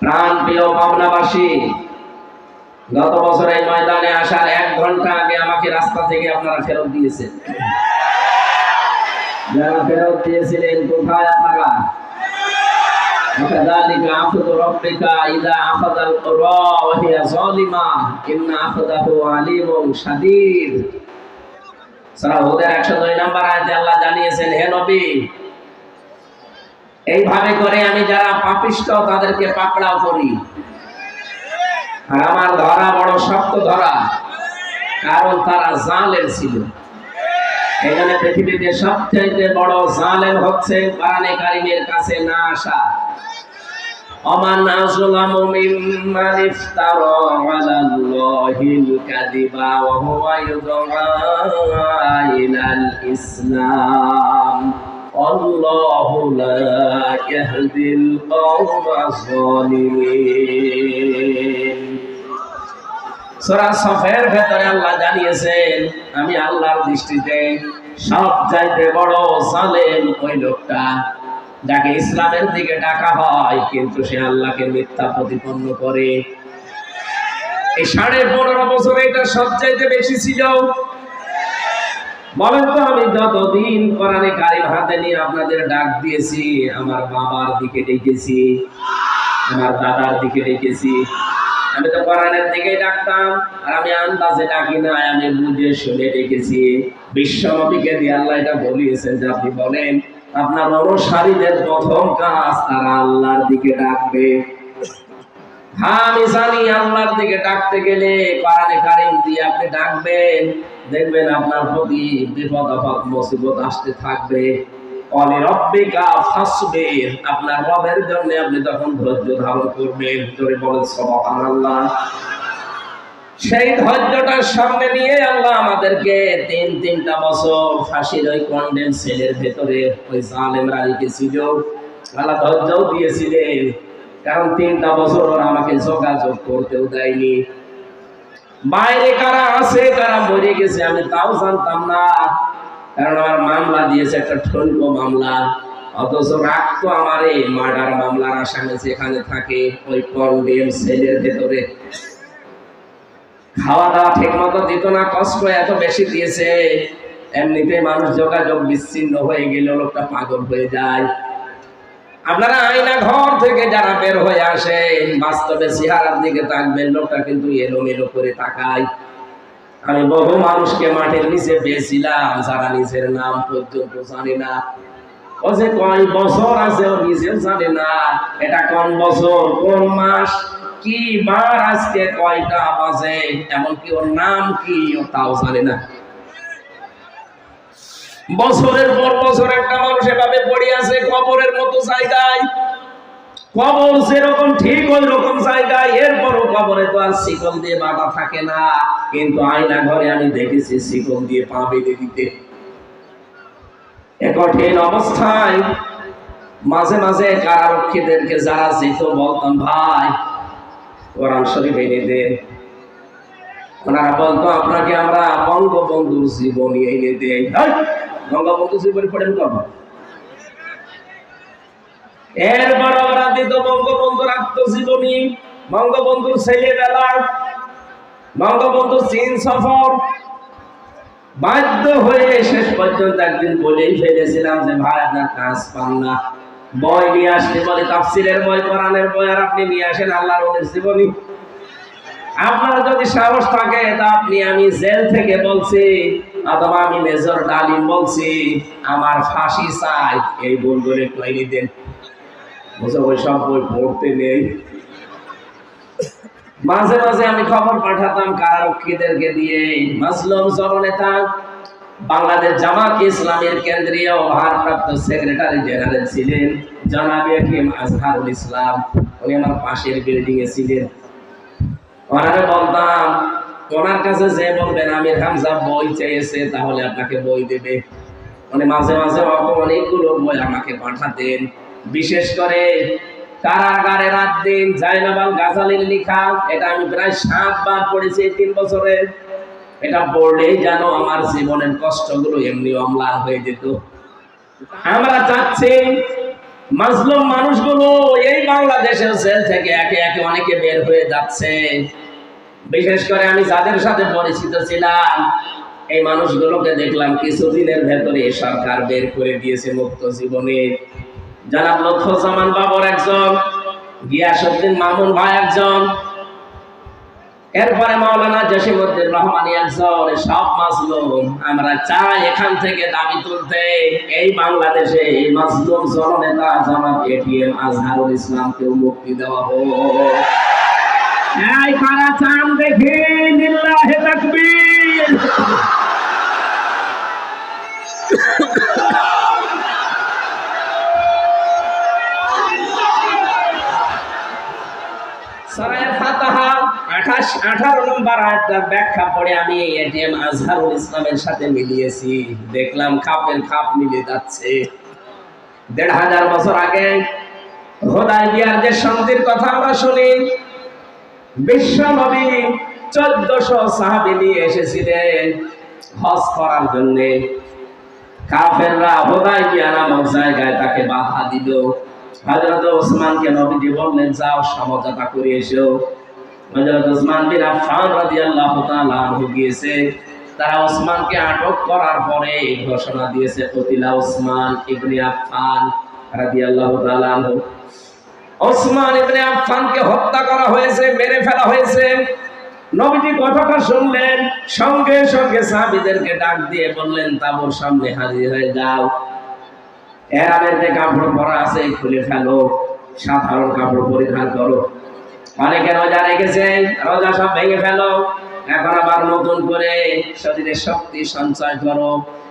প্রাণ প্রিয় পাবনাবাসী গত বছর এই ময়দানে আসার এক ঘন্টা আগে আমাকে রাস্তা থেকে আপনারা ফেরত দিয়েছেন যারা ফেরত দিয়েছিলেন কোথায় আপনারা وكذلك أخذ ربك إذا أخذ القرى وهي ظالمة إن أخذه عليم شديد সূরা হুদের 102 নম্বর আয়াতে আল্লাহ জানিয়েছেন হে নবী এইভাবে করে আমি যারা পাপিষ্ট, তাদেরকে পাকড়াও করি। আর আমার ধরা বড় শক্ত ধরা, কারণ তারা জালের ছিল। এখানে পৃথিবীতে সবচেয়ে বড় জালেম হচ্ছে কারণে কারিমের কাছে না আসা। ইসলাম والله لا يهدي القوم الظالمين সূরা সফের ভেতরে আল্লাহ জানিয়েছেন আমি আল্লাহর দৃষ্টিতে সব চাইতে বড় জালেম ওই লোকটা যাকে ইসলামের দিকে ডাকা হয় কিন্তু সে আল্লাহকে মিথ্যা প্রতিপন্ন করে এই সাড়ে পনেরো বছরে এটা সবচাইতে বেশি ছিল বলেন তো, আমি যতদিন কোরআনে কারিম হাতে নিয়ে আপনাদের ডাক দিয়েছি, আমার বাবার দিকে ডেকেছি, আমার দাদার দিকে ডেকেছি, আমি তো কোরআনের দিকে ডাকতাম, আর আমি আন্দাজে ডাকি না আমি বুঝে শুনে ডেকেছি। বিশ্বনবীকে দিয়ে আল্লাহ এটা বলিয়েছেন যে আপনি বলেন, আপনার অনুসারীদের প্রথম কাজ তারা আল্লাহর দিকে ডাকবে। হ্যাঁ আমি জানি আল্লাহর দিকে ডাকতে গেলে কোরআনে কারিম দিয়ে আপনি ডাকবেন। দেখবেন আপনার প্রতি বিপদ, আপদ, মুসিবত আসতে থাকবে। আপনার রবের জন্য আপনি তখন ধৈর্য ধারণ করবেন। জোরে বলেন, সুবহানাল্লাহ। সেই ধৈর্যটার সামনে নিয়ে আল্লাহ আমাদেরকে তিন, তিনটা বছর ফাঁসির ওই কন্ডেম সেলের ভেতরে ওই রেখেছিল। আল্লাহ ধৈর্যও দিয়েছিলেন, কারণ তিনটা বছর আমাকে যোগাযোগ করতেও দেয়নি। বাইরে কারা আছে? কারা মরে গেছে, আমি তাও জানতাম না। কারণ আমার মামলা দিয়েছে একটা ঠনক মামলা। অথচ রাখতো আমার এই মার্ডার মামলার আসামে যেখানে থাকে, ওই কন্ডেম সেলের ভেতরে। খাওয়া দাওয়া ঠিক মতো দিত না, কষ্ট এত বেশি দিয়েছে। এমনিতে মানুষ যোগাযোগ বিচ্ছিন্ন হয়ে গেলে লোকটা পাগল হয়ে যায়। আপনারা আয়না ঘর থেকে যারা বের হয়ে আসেন, বাস্তবে চেহারার দিকে তাকবেন, লোকটা কিন্তু এলোমেলো করে তাকায়। আমি বহু মানুষকে মাটির নিচে পেয়েছিলাম, যারা নিজের নাম পর্যন্ত জানে না। ও যে কয় বছর আছে, ও নিজেও জানে না। এটা কোন বছর, কোন মাস, কি বার আজকে কয়টা বাজে, এমনকি ওর নাম কি, ও তাও জানে না। বছরের পর বছর একটা মানুষ এভাবে পড়ে আছে কবরের মতো জায়গায়। কবর যেরকম ঠিক ওই রকম জায়গায় এরপরও কবরে তো আর শিকল দিয়ে বাঁধা থাকে না। কিন্তু আয়না ঘরে আমি দেখেছি শিকল দিয়ে পা বেঁধে দিতে। কঠিন অবস্থায় মাঝে মাঝে কারারক্ষীদেরকে যারা যেত বলতাম ভাই কোরআন শরীফ এনে দেন ওনারা বলতো আপনাকে আমরা বঙ্গবন্ধুর জীবনী এনে হেই, বঙ্গবন্ধু জীবনী পড়েন কখন এরপর ওরা দিত বঙ্গবন্ধুর আত্মজীবনী বঙ্গবন্ধুর ছেলেবেলা বঙ্গবন্ধু চীন সফর। বাধ্য হয়ে শেষ পর্যন্ত একদিন বলেই ফেলেছিলাম যে, ভাই, আপনার কাজ পান না। বই নিয়ে আসলে বলে তাফসিরের বই, কোরআনের বই, আর আপনি নিয়ে আসেন আল্লাহর ওদের জীবনী। আপনার যদি সাহস থাকে, তা আপনি আমি জেল থেকে বলছি। অথবা আমি মেজর ডালিম বলছি, আমার ফাঁসি চাই। এই একটু এনে দেন। বই পড়তে নেই। মাঝে মাঝে আমি খবর পাঠাতাম কারারক্ষীদেরকে দিয়ে জননেতা, বাংলাদেশ জামাত ইসলামের কেন্দ্রীয় ভারপ্রাপ্ত সেক্রেটারি জেনারেল ছিলেন জনাবি হাকিম আজহারুল ইসলাম। উনি আমার পাশের বিল্ডিং এ ছিলেন। ওনারে বলতাম ওনার কাছে যে বলবেন, আমির হামজা বই চেয়েছে, তাহলে আপনাকে বই দেবে। উনি মাঝে মাঝে অনেকগুলো বই আমাকে পাঠাতেন। বিশেষ করে কারাগারে রাত দিন জাইনাবাল গাজালির এটা আমি প্রায় সাতবার পড়েছি তিন বছরে। এটা যেন আমার জীবনের কষ্টগুলো এমনি অম্লান হয়ে যেত। আমরা চাচ্ছি মাজলুম মানুষগুলো এই বাংলাদেশের জেল থেকে একে একে অনেকে বের হয়ে যাচ্ছে। বিশেষ করে আমি যাদের সাথে পরিচিত ছিলাম, এই মানুষগুলোকে দেখলাম কিছুদিনের ভেতরে সরকার বের করে দিয়েছে মুক্ত জীবনে। জনাব লক্ষ্যজামান বাবর একজন গিয়াসুদ্দিন মামুন ভাই একজন, এরপরে মাওলানা জসিমুদ্দিন রহমানি একজন, সব মাসলুম আমরা চাই এখান থেকে দাবি তুলতে এই বাংলাদেশে এই মাসলুম জননেতা জনাব এটিএম আজহারুল ইসলামকেও মুক্তি দেওয়া হোক। এই কারা চান দেখি লিল্লাহে তাকবীর। আঠারো নম্বর আয়াতটার ব্যাখ্যা পড়ে আমি এটিএম আজহারুল ইসলামের সাথে মিলিয়েছি। দেখলাম খাপের খাপ মিলে যাচ্ছে। দেড় হাজার বছর আগে হোদাই বিয়ার যে শান্তির কথা আমরা শুনি বিশ্ব নবী চোদ্দশো সাহাবি নিয়ে এসেছিলেন হজ করার কাফেররা নামক জায়গায় তাকে বাধা দিল। হযরত ওসমানকে বললেন, যাও, সমঝোতা করে এসো। হযরত ওসমান বিন গিয়েছে। তারা ওসমানকে আটক করার পরে ঘোষণা দিয়েছে কতিলা ওসমান ওসমান ইবনে আফফানকে হত্যা করা হয়েছে, মেরে ফেলা হয়েছে। নবীজি কথাটা শুনলেন, সঙ্গে সঙ্গে সাহাবীদেরকে ডাক দিয়ে বললেন, তাবুর সামনে হাজির হয়ে যাও। এরামের যে কাপড় পরা আছে খুলে ফেলো। সাধারণ কাপড় পরিধান করো। অনেকে রোজা রেখেছে, রোজা সব ভেঙে ফেলো। এখন আবার নতুন করে শরীরে শক্তি সঞ্চয় করো।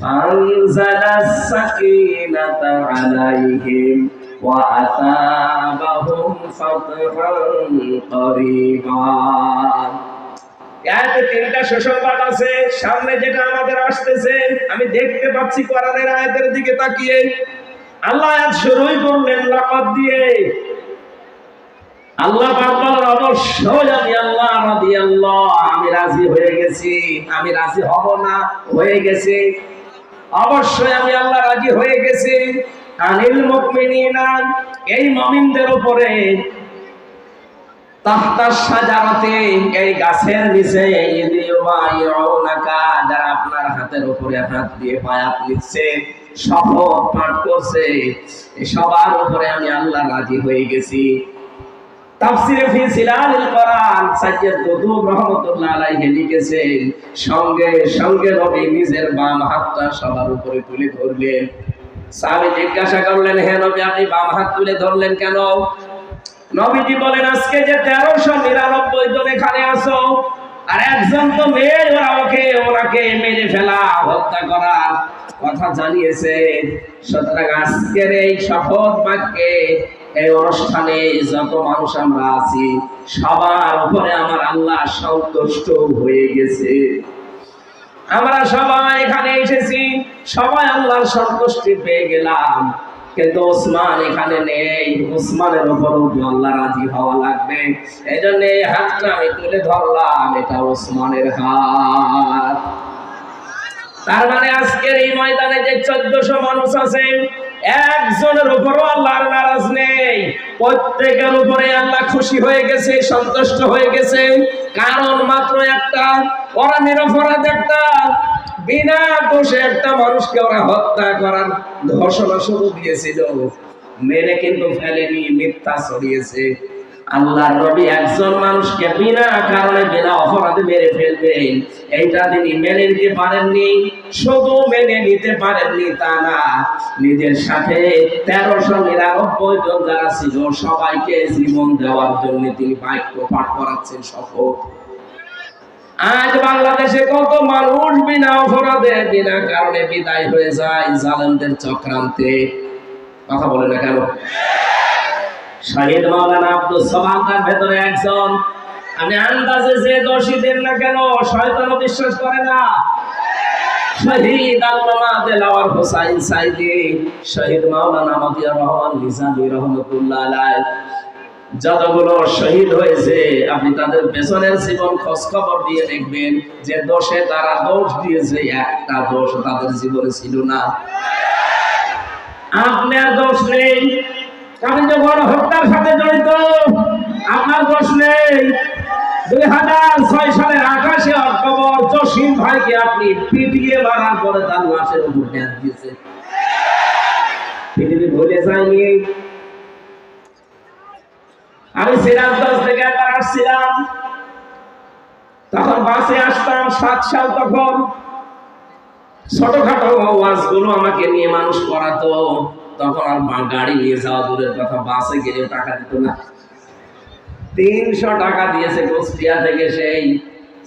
ফানজালাস সাকিনাতা আলাইহিম وأثابهم فتحا قريبا আয়াতে তিনটা সুসংবাদ আছে সামনে যেটা আমাদের আসতেছে আমি দেখতে পাচ্ছি কোরআনের আয়াতের দিকে তাকিয়ে আল্লাহ আয়াত শুরুই করলেন লাকাদ দিয়ে আল্লাহ পাক বলেন অবশ্যই আমি আল্লাহ রাদিয়াল্লাহ আমি রাজি হয়ে গেছি আমি রাজি হব না হয়ে গেছি অবশ্যই আমি আল্লাহ রাজি হয়ে গেছি। আনিল মুমিনিনা, এই মুমিনদের উপরে তাহতার সাজারাতে এই গাছের নিচে যারা আপনার হাতের উপরে হাত দিয়ে পায়াত নিচ্ছে, শপথ পাঠ করছে সবার উপরে আমি আল্লাহ রাজি হয়ে গেছি। তাফসিরে ফি সিলালিল কোরআন সাজ্জাদ কুতুব রাহমাতুল্লাহ আলাইহি লিখেছেন সঙ্গে সঙ্গে নবী নিজের বাম হাতটা সবার উপরে তুলে ধরলেন। সাহাবী জিজ্ঞাসা করলেন, হে নবী, আপনি বাম হাত তুলে ধরলেন কেন? নবীজি বলেন, আজকে যে তেরোশো নিরানব্বই জন এখানে আসো আর একজন তো মেয়ে, ওরা ওকে, ওনাকে মেরে ফেলা, হত্যা করার কথা জানিয়েছে। সুতরাং আজকের এই শপথ বাক্যে এই অনুষ্ঠানে যত মানুষ আমরা আছি, সবার উপরে আমার আল্লাহ সন্তুষ্ট হয়ে গেছে। আমরা সবাই এখানে এসেছি, সবাই আল্লাহর সন্তুষ্টি পেয়ে গেলাম। কিন্তু ওসমান এখানে নেই, ওসমানের উপর আল্লাহ রাজি হওয়া লাগবে? এই জন্য এই হাতটা আমি তুলে ধরলাম, এটা ওসমানের হাত। তার মানে আজকের এই ময়দানে যে চোদ্দশো মানুষ আছে একজনের উপরও আল্লাহর নারাজ নেই। প্রত্যেকের উপরে আল্লাহ খুশি হয়ে গেছে, সন্তুষ্ট হয়ে গেছে। কারণ মাত্র একটা, ওরা নিরপরাধ একটা। বিনা দোষে একটা মানুষকে ওরা হত্যা করার ঘোষণা শুরু দিয়েছিল। মেরে কিন্তু ফেলেনি, মিথ্যা ছড়িয়েছে। আল্লাহ নবী একজন মানুষকে বিনা কারণে, বিনা অপরাধে মেরে এইটা তিনি মেনে নিতে পারেননি, শুধু মেনে নিতে পারেননি তা না, নিজের সাথে তেরোশো নিরানব্বই জন যারা ছিল, সবাইকে জীবন দেওয়ার জন্য তিনি বাক্য পাঠ করাচ্ছেন শপথ আজ বাংলাদেশে কত মানুষ বিনা অপরাধে, বিনা কারণে বিদায় হয়ে যায় জালেমদের চক্রান্তে। কথা বলে না কেন? শহীদ মাওলানা আব্দুল সালাম তার ভেতরে একজন। আপনি আন্দাজে যে দোষী দেন না কেন, শয়তানও বিশ্বাস করে না। শহীদ আল্লামা দেলাওয়ার হোসাইন সাইদি, শহীদ মাওলানা মতিয়ার রহমান নিজামী রহমতুল্লাহ আলাইহি। যতগুলো শহীদ হয়েছে, আপনি তাদের পেছনের জীবন খোঁজ খবর দিয়ে দেখবেন যে দোষে তারা দোষ দিয়েছে, একটা দোষ তাদের জীবনে ছিল না। আপনার দোষ নেই। যখন হত্যার সাথে জড়িত। আপনার নেই দুই হাজার ছয় সালের আকাশে অক্টোবর জসিম ভাইকে আপনি পিটিয়ে মারার পরে তার লাশের উপর ড্যান দিয়েছে। পৃথিবী ভুলে যায়নি। আমি সিরাজগঞ্জ থেকে একবার আসছিলাম। তখন বাসে আসতাম সাত সাল তখন। ছোটখাটো ওয়াজগুলো আমাকে নিয়ে মানুষ করাতো তখন আর গাড়ি নিয়ে যাওয়া দূরের কথা, বাসে গেলেও টাকা দিত না। তিনশো টাকা দিয়েছে কুষ্টিয়া থেকে সেই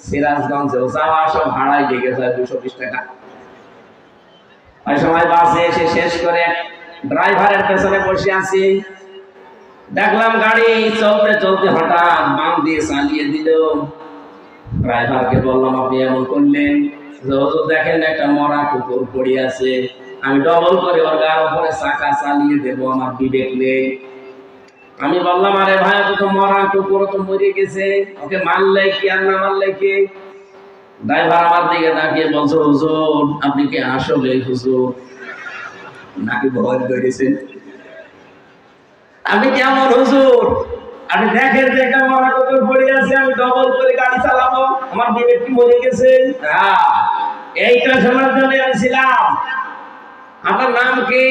সিরাজগঞ্জে যাওয়া সব ভাড়ায় লেগে যায় দুশো বিশ টাকা। ওই সময় বাসে এসে শেষ করে ড্রাইভারের পেছনে বসে আছি। দেখলাম গাড়ি চলতে চলতে হঠাৎ বাম দিয়ে চালিয়ে দিল। ড্রাইভারকে বললাম, আপনি এমন করলেন? দেখেন একটা মরা কুকুর পড়ে আছে। আমি ডবল করে ওর গার উপরে চাকা চালিয়ে দেবো আমার বিবেক নেই আমি বললাম, আরে ভাই ওকে তো মরা কুকুর তো মরে গেছে। ওকে মারলে কি আর না মারলে কি? ড্রাইভার আমার দিকে তাকিয়ে বলছো, হুজুর, আপনি কি হুজুর? নাকি ভয় করেছেন আপনি কেমন হুজুর? আপনি দেখেন একটা মরা কুকুর পড়ে আছে, আমি ডবল করে গাড়ি চালাবো। আমার বিবেক কি মরে গেছে? হ্যাঁ এইটা শোনার জন্য আমি ছিলাম। আপনার নাম কি?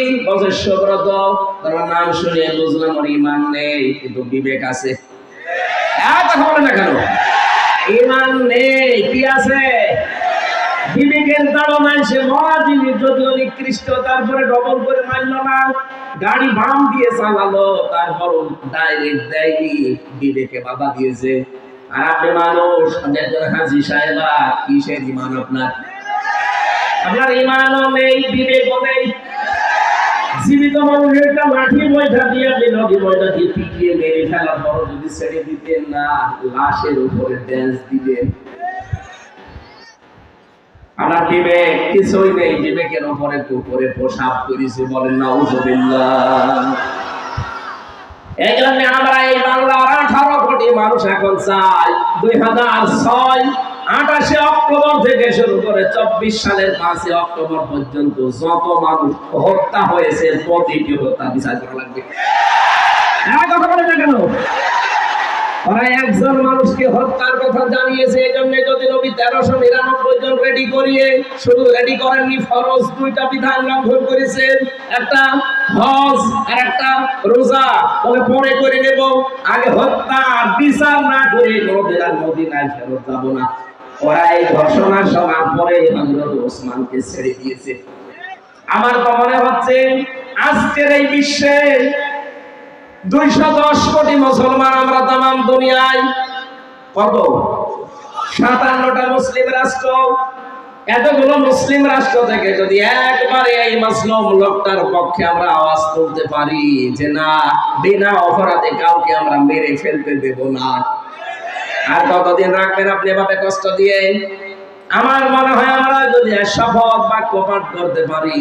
সুব্রত। তোমার নাম শুনে বুঝলাম ওর ইমান নেই, কিন্তু বিবেক আছে। হ্যাঁ না কেন? ইমান নেই, কি আছে? গাড়ি দিয়ে চালালো তারপর ডাইরেক্ট বিবেকে বাধা দিয়েছে। আর আপনি মানুষ হাজি সাহেবা কিসের ইমান আপনার? ইমানও নেই, বিবেকও নেই। জীবিত দিয়ে নদী দিয়ে পিটিয়ে মেরে ফেলার পর যদি ছেড়ে দিতেন না, লাশের উপরে ড্যান্স দিবেন আমার বিবেক কিছুই নেই, বিবেকের উপরে করেছে বলেন এই জন্য আমরা এই বাংলার আঠারো কোটি মানুষ এখন চাই, দুই হাজার ছয় আঠাশে অক্টোবর থেকে শুরু করে চব্বিশ সালের পাঁচই অক্টোবর পর্যন্ত যত মানুষ হত্যা হয়েছে প্রতিটি হত্যা বিচার করা লাগবে। হ্যাঁ কথা বলে না কেন? ওরা একজন মানুষকে হত্যার কথা জানিয়েছে এই জন্য যদি নবী তেরোশো নিরানব্বই জন রেডি করিয়ে, শুধু রেডি করেননি, ফরজ দুইটা বিধান লঙ্ঘন করেছেন। একটা হজ আর একটা রোজা। বলে পরে করে নেব, আগে হত্যা বিচার না করে কোনোদিন আর মদিনায় ফেরত যাব না। ওসমানকে ছেড়ে দিয়েছে। আমার মনে হচ্ছে, আজকের এই বিশ্বে দুইশো দশ কোটি মুসলমান আমরা দুনিয়ায় কত? সাতান্নটা মুসলিম রাষ্ট্র। এতগুলো মুসলিম রাষ্ট্র থেকে যদি একবারে এই মাসলুম লোকটার পক্ষে আমরা আওয়াজ তুলতে পারি যে না, বিনা অপরাধে কাউকে আমরা মেরে ফেলতে দেব না। আর কতদিন রাখবেন আপনি এভাবে কষ্ট দিয়ে? আমার মনে হয় আমরা যদি শপথ বাক্য পাঠ করতে পারি,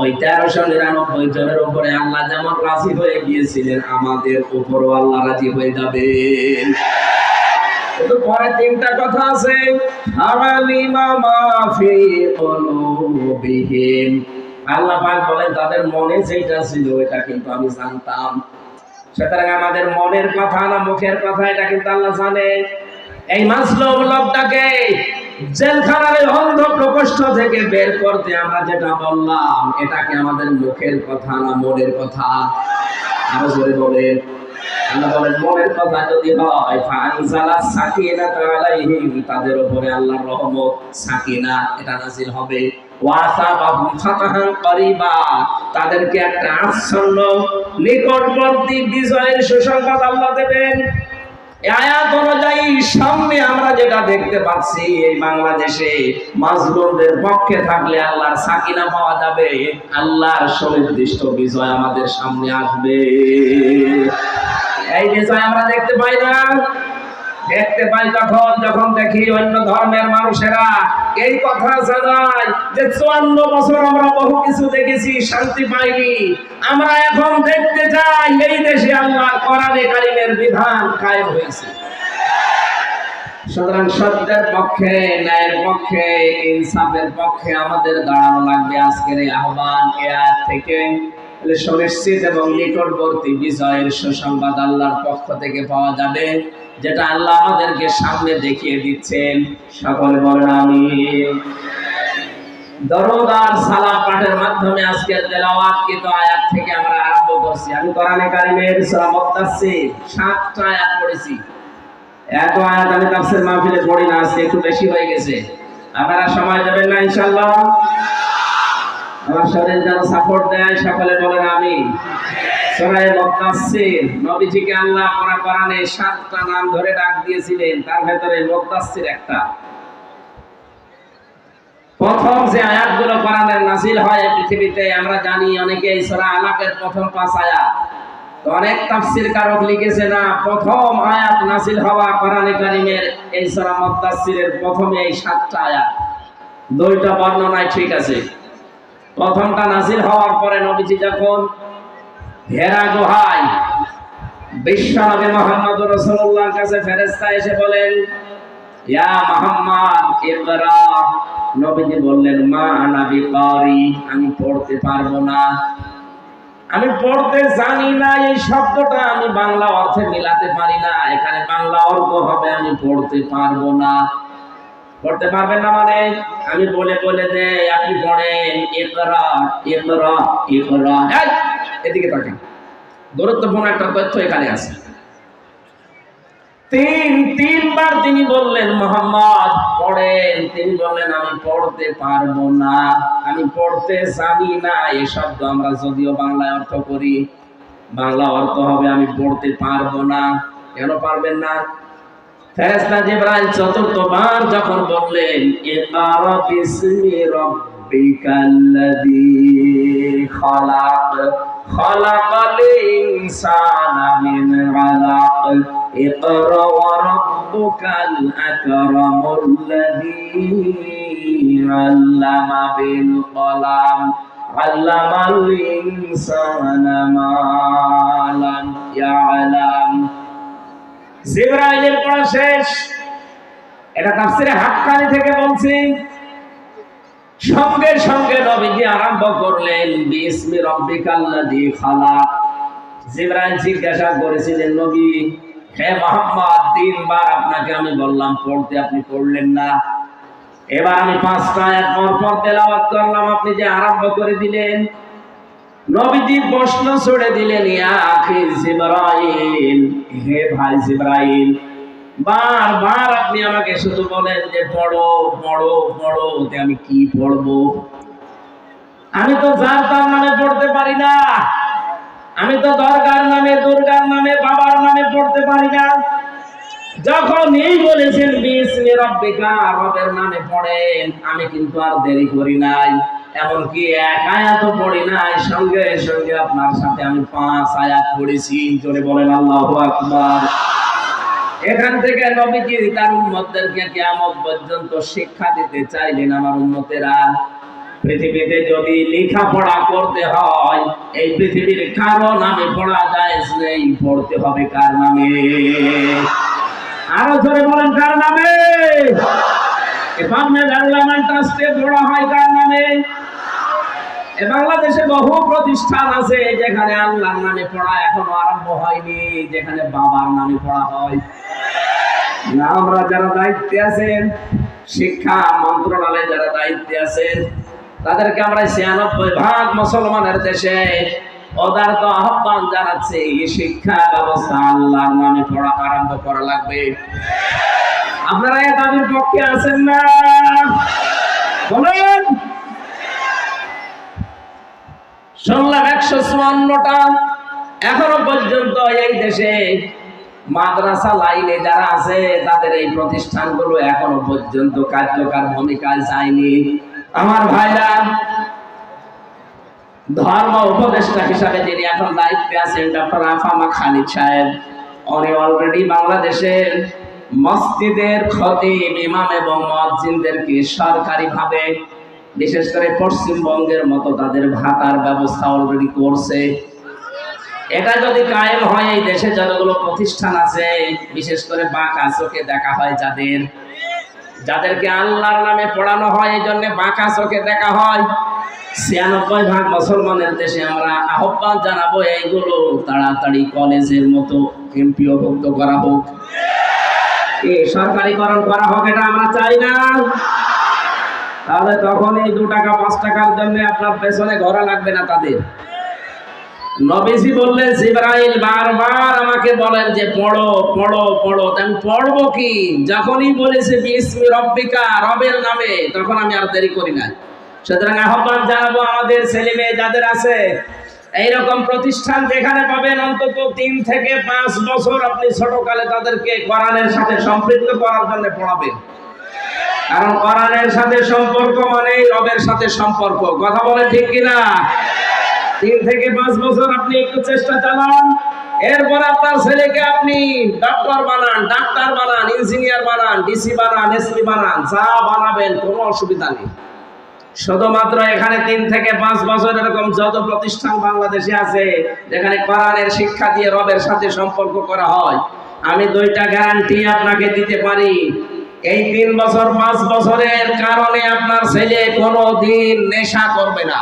ওই তেরোশো নিরানব্বই জনের উপরে আল্লাহ যেমন রাজি হয়ে গিয়েছিলেন, আমাদের উপরও আল্লাহ রাজি হয়ে যাবে পরে তিনটা কথা আছে আল্লাহ পাক বলেন, তাদের মনে যেটা ছিল এটা কিন্তু আমি জানতাম। সুতরাং আমাদের মনের কথা না মুখের কথা, এটা কিন্তু আল্লাহ জানে। এই মাসলুম লোকটাকে জেলখানার অন্ধ প্রকোষ্ঠ থেকে বের করতে আমরা যেটা বললাম এটাকে আমাদের মুখের কথা না মনের কথা? আরও জোরে বলেন। এটা তাদেরকে একটা আচ্ছন্ন, নিকটবর্তী বিজয়ের সুসংবাদ আল্লাহ দেবেন। আয়াত অনুযায়ী সামনে আমরা যেটা দেখতে পাচ্ছি, এই বাংলাদেশে মাজলুমদের পক্ষে থাকলে আল্লাহর সাকিনা পাওয়া যাবে, আল্লাহর সুনির্দিষ্ট বিজয় আমাদের সামনে আসবে। এই বিজয় আমরা দেখতে পাই না। দেখতে পাই তখন যখন দেখি অন্য ধর্মের মানুষেরা এই কথা জানায় যে চুয়ান্ন বছর আমরা বহু কিছু দেখেছি, শান্তি পাইনি। আমরা এখন দেখতে চাই এই দেশে আল্লাহর কোরআনে কারিমের বিধান কায়েম হয়েছে। সুতরাং সত্যের পক্ষে, ন্যায়ের পক্ষে, ইনসাফের পক্ষে আমাদের দাঁড়ানো লাগবে আজকের এই আহ্বান এ আয়াত থেকে। সুনিশ্চিত এবং নিকটবর্তী বিজয়ের সুসংবাদ আল্লাহর পক্ষ থেকে পাওয়া যাবে। যেটা আল্লাহ আমাদেরকে সামনে দেখিয়ে দিচ্ছেন, সকলে বলেন আমি দরদ আর সালাম পাঠের মাধ্যমে আজকের তেলাওয়াত কিন্তু আয়াত থেকে আমরা আরম্ভ করছি। আমি কোরআনে কারিমের সূরা মুত্তাসির সাতটা আয়াত পড়েছি। এত আয়াত আমি তাফসীর মাহফিলে পড়ি না, আজকে একটু বেশি হয়ে গেছে। আপনারা সময় দেবেন না, ইনশাআল্লাহ? আমার শরীর যেন সাপোর্ট দেয়, সকলে বলেন আমি সূরা নবীজিকে আল্লাহ সাতটা নাম ধরে ডাক দিয়েছিলেন, তার একটা। প্রথম যে আয়াতগুলো কোরআনের নাজিল হয় পৃথিবীতে, আমরা জানি অনেকে এই সূরা আলাকের প্রথম পাঁচ আয়াত। অনেক তাফসীর কারক লিখেছে না, প্রথম আয়াত নাজিল হওয়া কোরআনে কারীমের এই সূরা মুত্তাসিরের প্রথমে এই সাতটা আয়াত। দুইটা বর্ণনায় ঠিক আছে। প্রথমটা নাজিল হওয়ার পরে নবীজি যখন হেরা গুহায় বিশ্বনবী মোহাম্মদ রাসূলুল্লাহর কাছে ফেরেশতা এসে বলেন ইয়া মুহাম্মদ ইকরা। নবীজি বললেন মা আনা বিকারি আমি পড়তে পারব না। আমি পড়তে জানি না এই শব্দটা আমি বাংলা অর্থে মিলাতে পারি না। এখানে বাংলা অর্থ হবে আমি পড়তে পারব না। পড়তে পারবেন না মানে? আমি বলে বলে দে আপনি পড়েন ইকরা ইকরা। এই, এদিকে তাকান। গুরুত্বপূর্ণ একটা তথ্য এখানে আছে। তিন, তিনবার তিনি বললেন, মোহাম্মদ, পড়েন। তিনি বললেন, আমি পড়তে পারব না, আমি পড়তে জানি না এই শব্দ আমরা যদিও বাংলায় অর্থ করি। বাংলা অর্থ হবে, আমি পড়তে পারব না। কেন পারবেন না? ফেরেশতা জিবরাইল চতুর্থবার যখন বললেন ইকরা বিসমি রাব্বিকাল্লাযী খালাকাল ইনসানা মিন আলাক ইকরা ওয়া রাব্বুকাল আকরামুল্লাযী আল্লামা বিল কলাম আল্লামাল ইনসানা মা লাম ইয়ালাম জিব্রাইলের পড়া শেষ। এটা তাফসিরে হাক্কানি থেকে বলছি। সঙ্গে সঙ্গে নবীজি আরম্ভ করলেন, বিসমি রাব্বিকাল্লাযী খালাক। জিব্রাইল জিজ্ঞাসা করেছিলেন, নবী, হে মোহাম্মদ, তিনবার আপনাকে আমি বললাম, পড়তে আপনি পড়লেন না। এবার আমি পাঁচটা আয়াত পর তেলাওয়াত করলাম, আপনি যে আরম্ভ করে দিলেন। নবীজি প্রশ্ন ছড়ে দিলেন, ইয়া আখি জিব্রাইল। হে ভাই জিব্রাইল বারবার আপনি আমাকে শুধু বলেন যে পড়ো পড়ো পড়ো তে আমি কি পড়ব? আমি তো যার তার নামে পড়তে পারি না। আমি তো দরগার নামে, দুর্গার নামে, বাবার নামে পড়তে পারি না। যখন এই বলেছেন, বিসমি রব্বিকা রবের নামে পড়েন, আমি কিন্তু আর দেরি করি নাই। এমনকি এক আয়াত পড়ি নাই, সঙ্গে সঙ্গে আপনার সাথে আমি পাঁচ আয়াত পড়েছি। জোরে বলেন আল্লাহু আকবার। এখান থেকে নবীজি তার উম্মতদেরকে কিয়ামত পর্যন্ত শিক্ষা দিতে চাইলেন আমার উম্মতেরা। পৃথিবীতে যদি লেখাপড়া করতে হয়, এই পৃথিবীর কারও নামে পড়া যায় নেই, পড়তে হবে কার নামে? আরও ধরে বলেন, কার নামে? জানলামান ট্রাস্টে পড়া হয় কার নামে? এ বাংলাদেশে বহু প্রতিষ্ঠান আছে যেখানে আল্লাহর নামে পড়া এখনও আরম্ভ হয়নি, যেখানে বাবার নামে পড়া হয়। আমরা যারা দায়িত্বে আছেন, শিক্ষা মন্ত্রণালয়ে যারা দায়িত্বে আছেন, তাদেরকে আমরা ছিয়ানব্বই ভাগ মুসলমানের দেশে পদার্থ আহ্বান জানাচ্ছে, এই শিক্ষা ব্যবস্থা আল্লাহর নামে পড়া, আরম্ভ করা লাগবে। আপনারা এ দাবির পক্ষে আছেন না? বলেন। শুনলাম একশো চুয়ান্নটা। এখনও পর্যন্ত এই দেশে মাদ্রাসা লাইনে যারা আছে, তাদের এই প্রতিষ্ঠানগুলো এখনও পর্যন্ত কার্যকর ভূমিকায় যায়নি। আমার ভাইরা, ধর্ম উপদেষ্টা হিসাবে যিনি এখন দায়িত্বে আছেন, ডক্টর আফামা খালিদ সাহেব, উনি অলরেডি বাংলাদেশের মসজিদের খতিব, ইমাম এবং মুয়াজ্জিনদেরকে সরকারিভাবে বিশেষ করে পশ্চিমবঙ্গের মতো তাদের ভাতার ব্যবস্থা অলরেডি করছে। এটা যদি কায়েম হয়, এই দেশে যতগুলো প্রতিষ্ঠান আছে, বিশেষ করে বাঁকা চোখে দেখা হয় যাদের। যাদেরকে আল্লাহর নামে পড়ানো হয়, এই জন্য বাঁকা চোখে দেখা হয়। ছিয়ানব্বই ভাগ মুসলমানের দেশে আমরা আহ্বান জানাব, এইগুলো তাড়াতাড়ি কলেজের মতো এমপি এমপিওভুক্ত করা হোক। সরকারিকরণ করা হোক, এটা আমরা চাই না। তাহলে তখন এই দু টাকা, পাঁচ টাকার জন্য আপনার পেছনে ঘোরা লাগবে না তাদের। নবীজি বললেন, জিব্রাইল, বারবার আমাকে বলেন যে, পড়ো পড়ো পড়ো। আমি পড়ব কি? যখনই বলেছে, বিসমি রব্বিকা, রবের নামে, তখন আমি আর দেরি করি না সুতরাং আহ্বান জানাব আমাদের ছেলে মেয়ে যাদের আছে, এইরকম প্রতিষ্ঠান যেখানে পাবেন অন্তত তিন থেকে পাঁচ বছর আপনি ছোটকালে তাদেরকে কোরআনের সাথে সম্পৃক্ত করার জন্য পড়াবেন। কারণ কোরআনের সাথে সম্পর্ক মানে রবের সাথে সম্পর্ক। কথা বলে ঠিক কিনা? তিন থেকে পাঁচ বছর আপনি একটু চেষ্টা চালান। এরপর আপনার ছেলেকে আপনি ডক্টর বানান, ডাক্তার বানান, ইঞ্জিনিয়ার বানান, ডিসি বানান, এসপি বানান, যা বানাবেন, কোনো অসুবিধা নেই। শুধুমাত্র এখানে তিন থেকে পাঁচ বছর এরকম যত প্রতিষ্ঠান বাংলাদেশে আছে, যেখানে কোরআনের শিক্ষা দিয়ে রবের সাথে সম্পর্ক করা হয়, আমি দুইটা গ্যারান্টি আপনাকে দিতে পারি। এই তিন বছর, পাঁচ বছরের কারণে আপনার ছেলে কোনো দিন নেশা করবে না।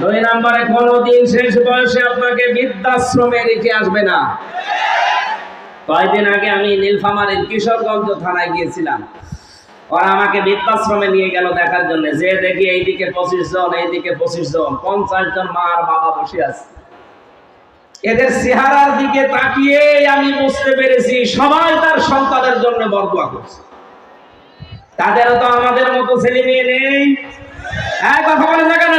দুই নম্বরে, কোনোদিন শেষ বয়সে আপনাকে বৃদ্ধাশ্রমে রেখে আসবে না। কয়েকদিন আগে আমি নীলফামারীর কিশোরগঞ্জ থানায় গিয়েছিলাম। ওরা আমাকে বৃদ্ধাশ্রমে নিয়ে গেল দেখার জন্য। যে দেখি এইদিকে পঁচিশ জন, এইদিকে পঁচিশ জন, পঞ্চাশ জন মা আর বাবা বসে আছে। এদের চেহারার দিকে তাকিয়ে আমি বুঝতে পেরেছি সবাই তার সন্তানের জন্য বরদোয়া করছে। তাদেরও তো আমাদের মতো ছেলে মেয়ে নেই। হ্যাঁ কথা বলে না কেন?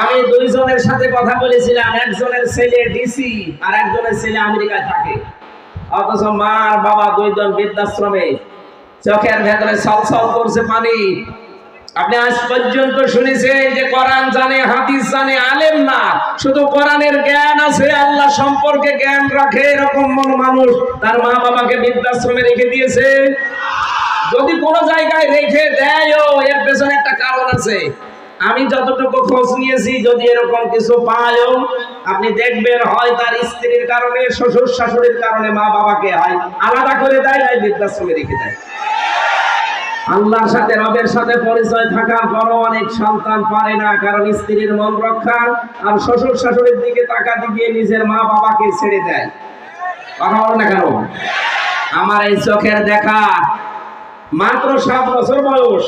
আমি দুইজনের সাথে কথা বলেছিলাম, একজনের ছেলে ডিসি আর একজনের ছেলে আমেরিকায় থাকে। অথচ মা আর বাবা দুইজন বৃদ্ধাশ্রমে। চোখের ভেতরে ছলছল করছে পানি। আপনি আজ পর্যন্ত শুনেছেন যে কোরআন জানে, হাদিস জানে, আলেম না। শুধু কোরআনের জ্ঞান আছে, আল্লাহ সম্পর্কে জ্ঞান রাখে, এরকম মন মানুষ। তার মা বাবাকে বৃদ্ধাশ্রমে রেখে দিয়েছে। যদি কোনো জায়গায় রেখে দেয়ও, এর পেছনে একটা কারণ আছে। আমি যতটুকু খোঁজ নিয়েছি, যদি এরকম কিছু পায়ও, আপনি দেখবেন হয় তার স্ত্রীর কারণে, শ্বশুর শাশুড়ির কারণে মা বাবাকে হয় আলাদা করে দেয় বৃদ্ধাশ্রমে রেখে দেয়। আল্লাহর সাথে, রবের সাথে পরিচয় থাকার পরও অনেক সন্তান পারে না, কারণ স্ত্রীর মন রক্ষা আর শ্বশুর শাশুড়ির দিকে তাকাতে গিয়ে নিজের মা বাবাকে ছেড়ে দেয়। কথা বল না কেন? আমার এই চোখের দেখা মাত্র সাত বছর বয়স।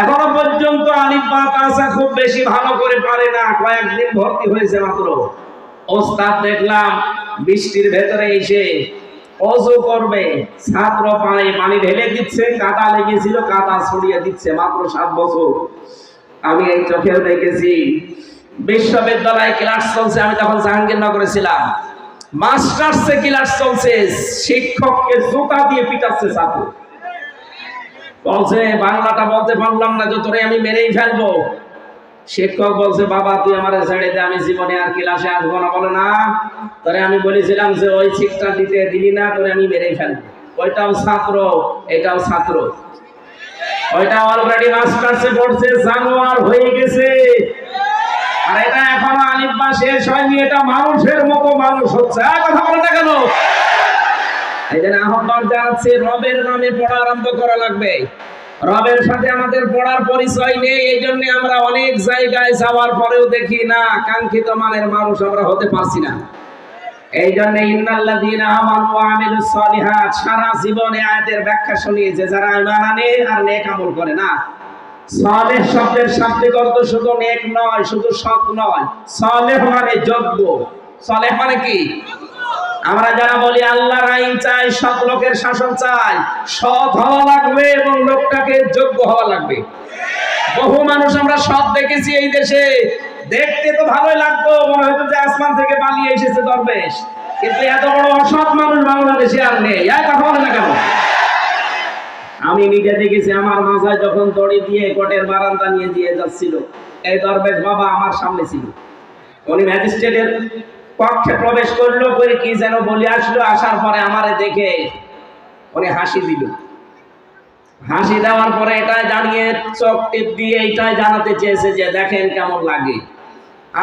এখনও পর্যন্ত আলিফ বা তাসা খুব বেশি ভালো করে পারে না। কয়েকদিন ভর্তি হয়েছে মাত্র। ওস্তাদ দেখলাম বৃষ্টির ভেতরে এসে অজু করবে। ছাত্র পানি পানি ঢেলে দিচ্ছে কাঁটা লেগেছিল কাঁটা ছড়িয়ে দিচ্ছে মাত্র সাত বছর। আমি এই চোখেও দেখেছি। বিশ্ববিদ্যালয়ে ক্লাস চলছে, আমি তখন জাহাঙ্গীরনগরে ছিলাম। মাস্টার্সে ক্লাস চলছে, শিক্ষককে জুতা দিয়ে পিটাচ্ছে ছাত্র। বলছে, বাংলাটা বলতে পারলাম না যে তোরে আমি মেরেই ফেলব। শিক্ষক বলছে, বাবা, তুই আমার ছেড়ে দে, আমি জীবনে আর ক্লাসে আসব না। বলে, না। তোরে আমি বলেছিলাম যে, ওই শিক্ষা দিতে দিলি না, তোরে আমি মেরেই ফেলব। ওইটাও ছাত্র, এটাও ছাত্র। ওইটা অলরেডি মাস্টার্সে পড়ছে, জানোয়ার হয়ে গেছে। আর এটা এখনও আলিফবা শেষ হয়নি, এটা মানুষের মতো মানুষ হচ্ছে। আর কথা বলে না কেন? এই জন্য আহ্বান জানাচ্ছি রবের নামে পড়া আরম্ভ করা লাগবে। রবের সাথে আমাদের পড়ার পরিচয় নেই, এই জন্য আমরা অনেক জায়গায় যাওয়ার পরেও দেখি না, কাঙ্ক্ষিত মানের মানুষ আমরা হতে পারছি না। এই জন্য সারা জীবনে ব্যাখ্যা যারা আর নেক আমল করে না। শব্দের শুধু নেক নয়, শুধু নয়। মানে যোগ্য। সালেহ মানে কি? আমরা যারা বলি আল্লাহর আইন চাই, সৎ লোকের শাসন চাই, সৎ হওয়া লাগবে এবং লোকটাকে যোগ্য হওয়া লাগবে। বহু মানুষ আমরা সৎ দেখেছি এই দেশে। দেখতে তো ভালোই লাগতো, মনে হতো যে আসমান থেকে পালিয়ে এসেছে দরবেশ। কিন্তু এত বড় অসৎ মানুষ বাংলাদেশে আর নেই। কথা বলে না কেন? আমি নিজে দেখেছি, আমার মাথায় যখন দড়ি দিয়ে কোর্টের বারান্দা নিয়ে দিয়ে যাচ্ছিল, এই দরবেশ বাবা আমার সামনে ছিল। উনি ম্যাজিস্ট্রেটের কক্ষে প্রবেশ করল করে কি যেন বলে আসলো, আসার পরে আমারে দেখে উনি হাসি দিল। হাসি দেওয়ার পরে এটাই জানিয়ে চোখ টিপ দিয়ে এটাই জানাতে চেয়েছে যে দেখেন কেমন লাগে।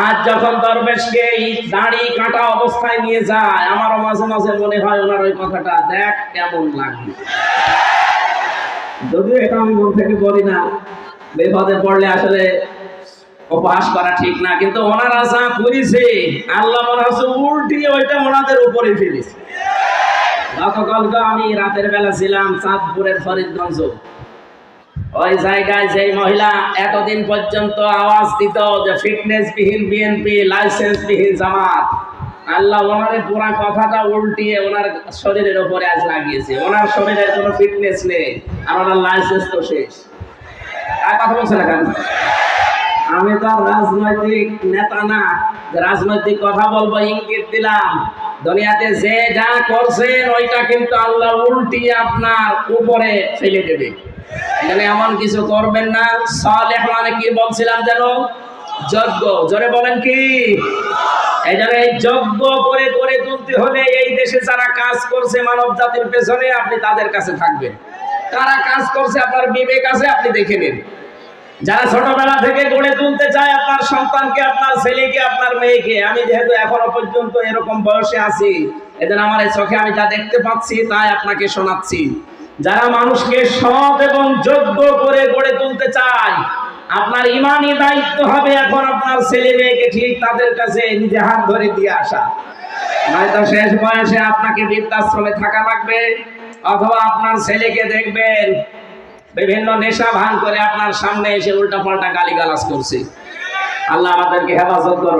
আজ যখন দরবেশকে এই দাড়ি কাটা অবস্থায় নিয়ে যায়, আমারও মাঝে মাঝে মনে হয় ওনার ওই কথাটা, দেখ কেমন লাগে যদিও এটা আমি মন থেকে বলি না বিপদে পড়লে আসলে উপহাস করা ঠিক না, কিন্তু ওনারা যা করেছে, আল্লাহ মনে হচ্ছে উল্টিয়ে ওইটা ওনাদের উপরে ফেলেছে। গতকালকে আমি রাতের বেলা ছিলাম চাঁদপুরের ফরিদগঞ্জ। ওই জায়গায় যে মহিলা এতদিন পর্যন্ত আওয়াজ দিত যে ফিটনেস বিহীন বিএনপি লাইসেন্স বিহীন জামাত। আল্লাহ ওনার পুরা কথাটা উল্টিয়ে ওনার শরীরের উপরে আজ লাগিয়েছে। ওনার শরীরের কোনো ফিটনেস নেই, আর ওনার লাইসেন্স তো শেষ। আর কথা বলছে না কেন? আমি তো রাজনৈতিক নেতা না। রাজনৈতিক কথা বলব, ইঙ্গিত দিলাম। দুনিয়াতে যে যা করছেন, ওইটা কিন্তু আল্লাহ উল্টিয়ে আপনার উপরে ফেলে দেবে। এখানে এমন কিছু করবেন না। সালেহ মানে কি বলছিলাম যেন? যজ্ঞ। জোরে বলেন কি? এই জন্য এই যজ্ঞ করে করে তুলতে হলে এই দেশে যারা কাজ করছে মানব জাতির পেছনে আপনি তাদের কাছে থাকবেন। কারা কাজ করছে, আপনার বিবেক আছে, আপনি দেখে নিন। যারা ছোটবেলা থেকে গড়ে তুলতে চায় আপনার সন্তানকে, আপনার ছেলেকে, আপনার মেয়েকে, আমি যেহেতু এখনও পর্যন্ত এরকম বয়সে আছি এদের আমার এই চোখে আমি যা দেখতে পাচ্ছি তাই আপনাকে শোনাচ্ছি। যারা মানুষকে সৎ এবং যোগ্য করে গড়ে তুলতে চায়, আপনার ইমানই দায়িত্ব হবে এখন আপনার ছেলে মেয়েকে ঠিক তাদের কাছে নিজে হাত ধরে দিয়ে আসা। নয়তো শেষ বয়সে আপনাকে বৃদ্ধাশ্রমে থাকা লাগবে, অথবা আপনার ছেলেকে দেখবেন বিভিন্ন নেশা ভান করে আপনার সামনে এসে উল্টা পাল্টা গালিগালাজ করছে। আল্লাহ আমাদেরকে হেফাজত করুন।